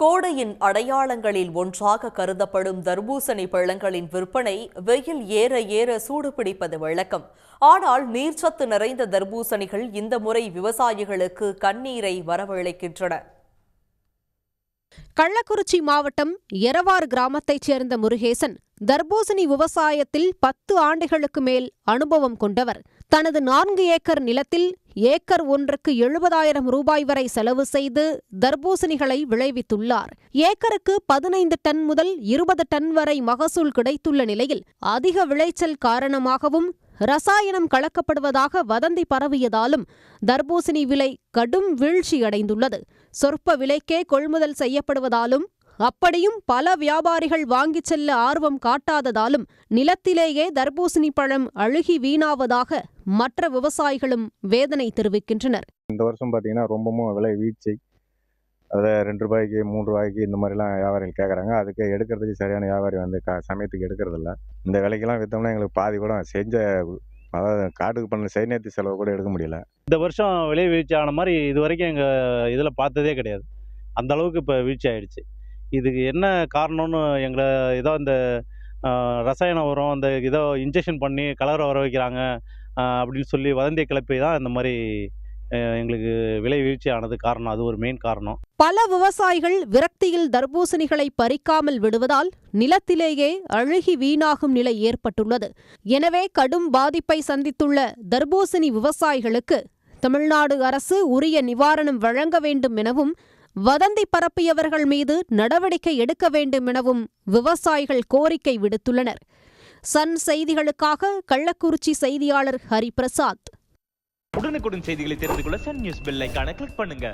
கோடையின் அடையாளங்களில் ஒன்றாக கருதப்படும் தர்பூசணி பழங்களின் விற்பனை வெயில் ஏற ஏற சூடு பிடிப்பது வழக்கம். ஆனால் நீர்ச்சத்து நிறைந்த தர்பூசணிகள் இந்த முறை விவசாயிகளுக்கு கண்ணீரை வரவழைக்கின்றன. கள்ளக்குறிச்சி மாவட்டம் எரவார் கிராமத்தைச் சேர்ந்த முருகேசன் தர்பூசணி விவசாயத்தில் பத்து ஆண்டுகளுக்கு மேல் அனுபவம் கொண்டவர். தனது நான்கு ஏக்கர் நிலத்தில் ஏக்கர் ஒன்றுக்கு எழுபதாயிரம் ரூபாய் வரை செலவு செய்து தர்பூசணிகளை விளைவித்துள்ளார். ஏக்கருக்கு பதினைந்து டன் முதல் இருபது டன் வரை மகசூல் கிடைத்துள்ள நிலையில் அதிக விளைச்சல் காரணமாகவும் ரசாயனம் கலக்கப்படுவதாக வதந்தி பரவியதாலும் தர்பூசணி விலை கடும் வீழ்ச்சியடைந்துள்ளது. சொற்ப விலைக்கே கொள்முதல் செய்யப்படுவதாலும் அப்படியும் பல வியாபாரிகள் வாங்கிச் செல்ல ஆர்வம் காட்டாததாலும் நிலத்திலேயே தர்பூசணி பழம் அழுகி வீணாவதாக மற்ற விவசாயிகளும் வேதனை தெரிவிக்கின்றனர். இந்த வருஷம் பார்த்தீங்கன்னா ரொம்பவும் விலை வீழ்ச்சி. அதை ரெண்டு ரூபாய்க்கு மூணு ரூபாய்க்கு இந்த மாதிரிலாம் வியாபாரிகள் கேட்குறாங்க. அதுக்கு எடுக்கிறதுக்கு சரியான வியாபாரி வந்து க சமயத்துக்கு எடுக்கிறதில்ல. இந்த விலைக்கெல்லாம் விற்றோம்னா எங்களுக்கு பாதி கூட செஞ்ச அதாவது காட்டுக்கு பண்ண செய்நேர்த்தி செலவு கூட எடுக்க முடியல. இந்த வருஷம் விலை வீழ்ச்சி ஆன மாதிரி இது வரைக்கும் எங்கள் இதில் பார்த்ததே கிடையாது. அந்த அளவுக்கு இப்போ வீழ்ச்சி ஆயிடுச்சு. இதுக்கு என்ன காரணம்னு எங்களை ஏதோ இந்த ரசாயன உரம் அந்த ஏதோ இன்ஜெக்ஷன் பண்ணி கலரை வர வைக்கிறாங்க அப்படின்னு சொல்லி வதந்திய கிளப்பி தான் இந்த மாதிரி எங்களுக்கு விலை வீழ்ச்சி ஆனது காரணம். அது ஒரு மெயின் காரணம். பல விவசாயிகள் விரக்தியில் தர்பூசணிகளை பறிக்காமல் விடுவதால் நிலத்திலேயே அழுகி வீணாகும் நிலை ஏற்பட்டுள்ளது. எனவே கடும் பாதிப்பை சந்தித்துள்ள தர்பூசணி விவசாயிகளுக்கு தமிழ்நாடு அரசு உரிய நிவாரணம் வழங்க வேண்டும் எனவும் வதந்தி பரப்பியவர்கள் மீது நடவடிக்கை எடுக்க வேண்டும் எனவும் விவசாயிகள் கோரிக்கை விடுத்துள்ளனர். சன் செய்திகளுக்காக கள்ளக்குறிச்சி செய்தியாளர் ஹரிபிரசாத். உடனுக்குடன் செய்திகளை தெரிந்து கொள்ள சன் நியூஸ் பெல்லைக்கான கிளிக் பண்ணுங்க.